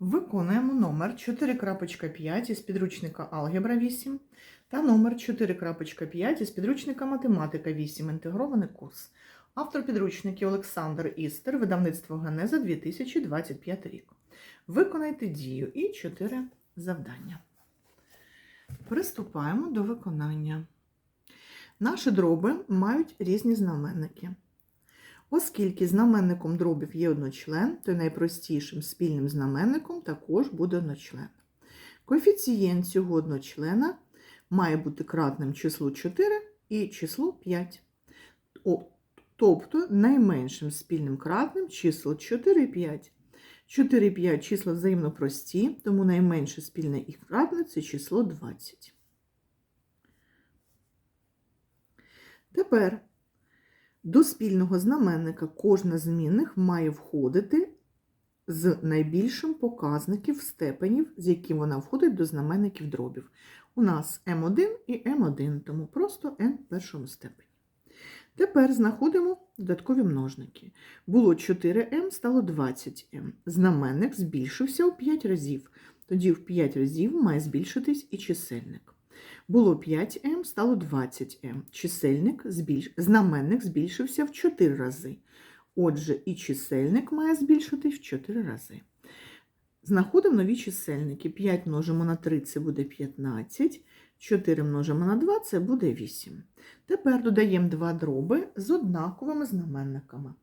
Виконуємо номер 4.5 із підручника Алгебра 8 та номер 4.5 із підручника Математика 8. Інтегрований курс. Автор підручників Олександр Істер, видавництво Генеза 2025 рік. Виконайте дію і 4 завдання. Приступаємо до виконання. Наші дроби мають різні знаменники. Оскільки знаменником дробів є одночлен, то найпростішим спільним знаменником також буде одночлен. Коефіцієнт цього одночлена має бути кратним числу 4 і числу 5. О, тобто найменшим спільним кратним число 4 і 5. 4 і 5 числа взаємно прості, тому найменше спільне їх кратне це число 20. Тепер до спільного знаменника кожна з змінних має входити з найбільшим показників степенів, з яким вона входить до знаменників дробів. У нас М1 і М1, тому просто n в першому степені. Тепер знаходимо додаткові множники. Було 4m, стало 20m. Знаменник збільшився у 5 разів. Тоді в 5 разів має збільшитись і чисельник. Було 5m, стало 20m. Чисельник збільш... знаменник збільшився в 4 рази. Отже, і чисельник має збільшитись в 4 рази. Знаходимо нові чисельники. 5 множимо на 3 це буде 15, 4 множимо на 2 це буде 8. Тепер додаємо два дроби з однаковими знаменниками.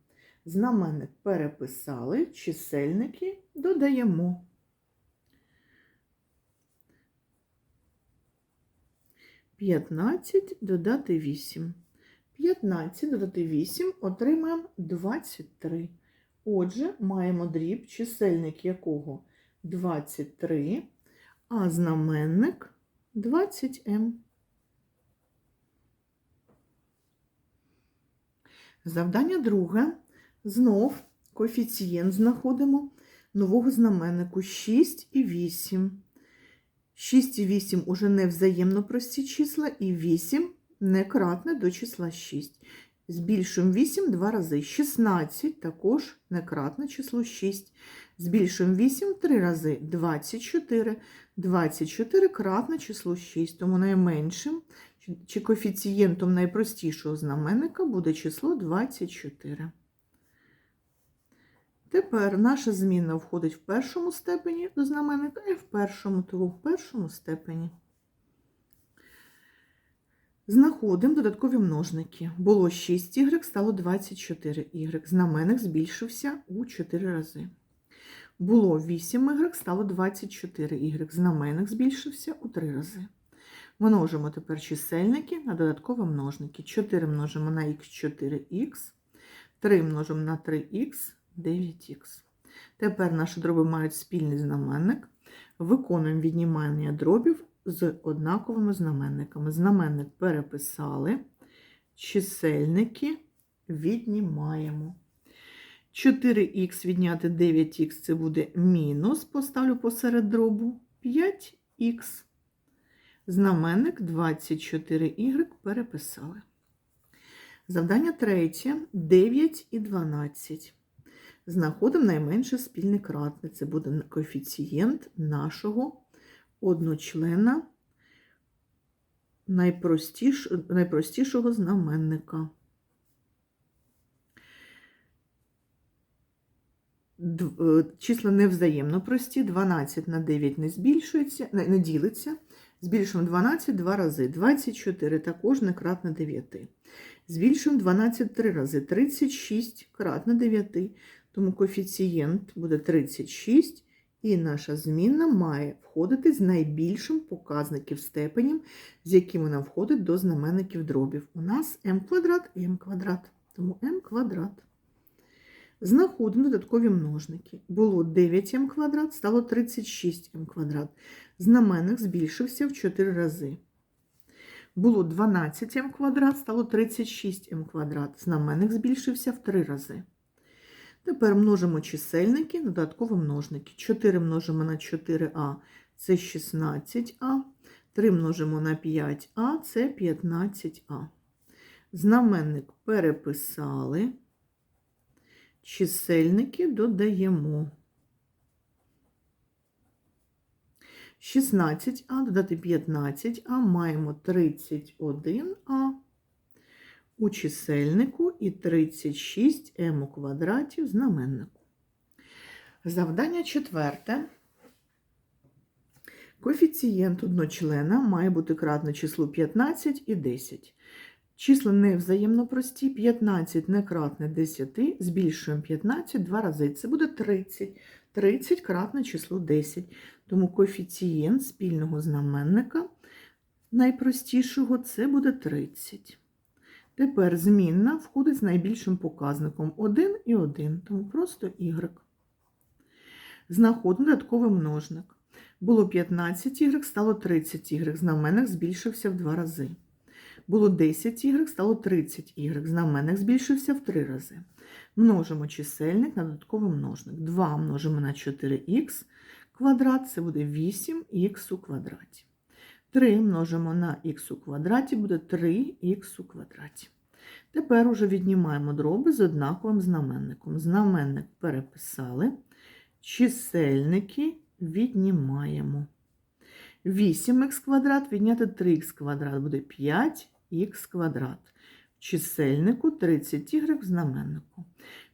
Знаменник переписали, чисельники додаємо. 15 додати 8. 15 додати 8 отримаємо 23. Отже, маємо дріб, чисельник якого 23, а знаменник 20М. Завдання друге. Знов коефіцієнт знаходимо нового знаменнику 6 і 8. 6 і 8 уже не взаємно прості числа, і 8 не кратне до числа 6. Збільшуємо 8 два рази. 16 також не кратне число 6. Збільшуємо 8 три рази. 24. 24 кратне число 6, тому найменшим чи коефіцієнтом найпростішого знаменника буде число 24. Тепер наша зміна входить в першому степені до знаменника і в першому, тому в першому степені. Знаходимо додаткові множники. Було 6y, стало 24y. Знаменник збільшився у 4 рази. Було 8y, стало 24y. Знаменник збільшився у 3 рази. Множимо тепер чисельники на додаткові множники. 4 множимо на х4х, 3 множимо на 3х, 9х. Тепер наші дроби мають спільний знаменник. Виконуємо віднімання дробів з однаковими знаменниками. Знаменник переписали, чисельники віднімаємо. 4х відняти 9х це буде мінус, поставлю посеред дробу 5х. Знаменник 24y переписали. Завдання третє 9 і 12. Знаходимо найменше спільний кратне. Це буде коефіцієнт нашого одночлена найпростіш, найпростішого знаменника. Е, Числа невзаємно прості, 12 на 9 не збільшується, не, ділиться. Збільшуємо 12 два рази, 24 також не кратне 9. Збільшуємо 12 три рази, 36 кратне 9. Тому коефіцієнт буде 36, і наша змінна має входити з найбільшим показників степенів, з яким вона входить до знаменників дробів. У нас m квадрат і m квадрат. Тому m квадрат. Знаходимо додаткові множники. Було 9m квадрат, стало 36m квадрат. Знаменник збільшився в 4 рази. Було 12m квадрат, стало 36m квадрат. Знаменник збільшився в 3 рази. Тепер множимо чисельники, додаткові множники. 4 множимо на 4а це 16а. 3 множимо на 5а це 15а. Знаменник переписали. Чисельники додаємо. 16а додати 15а маємо 31а у чисельнику і 36m у квадраті в знаменнику. Завдання четверте. Коефіцієнт одночлена має бути кратно числу 15 і 10. Числа невзаємно прості, 15 не кратне 10, збільшуємо 15 два рази. Це буде 30. 30 кратне число 10. Тому коефіцієнт спільного знаменника найпростішого це буде 30. Тепер змінна входить з найбільшим показником 1 і 1, тому просто y. Знаходимо додатковий множник. Було 15 y, стало 30 y, знаменник збільшився в два рази. Було 10 y, стало 30 y, знаменник збільшився в три рази. Множимо чисельник на додатковий множник. 2 множимо на 4х квадрат, це буде 8х у квадраті. 3 множимо на х у квадраті, буде 3х у квадраті. Тепер уже віднімаємо дроби з однаковим знаменником. Знаменник переписали, чисельники віднімаємо. 8х квадрат відняти 3х квадрат буде 5х квадрат. В чисельнику 30 y в знаменнику.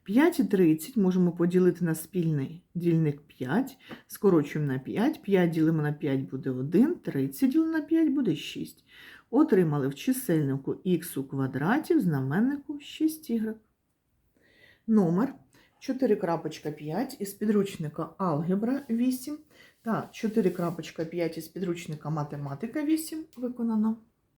5 і 30 можемо поділити на спільний дільник 5, скорочуємо на 5, 5 ділимо на 5 буде 1, 30 ділимо на 5 буде 6. Отримали в чисельнику х у квадраті, в знаменнику 6y. Номер 4.5 із підручника Алгебра 8 та 4.5 із підручника Математика 8 виконано.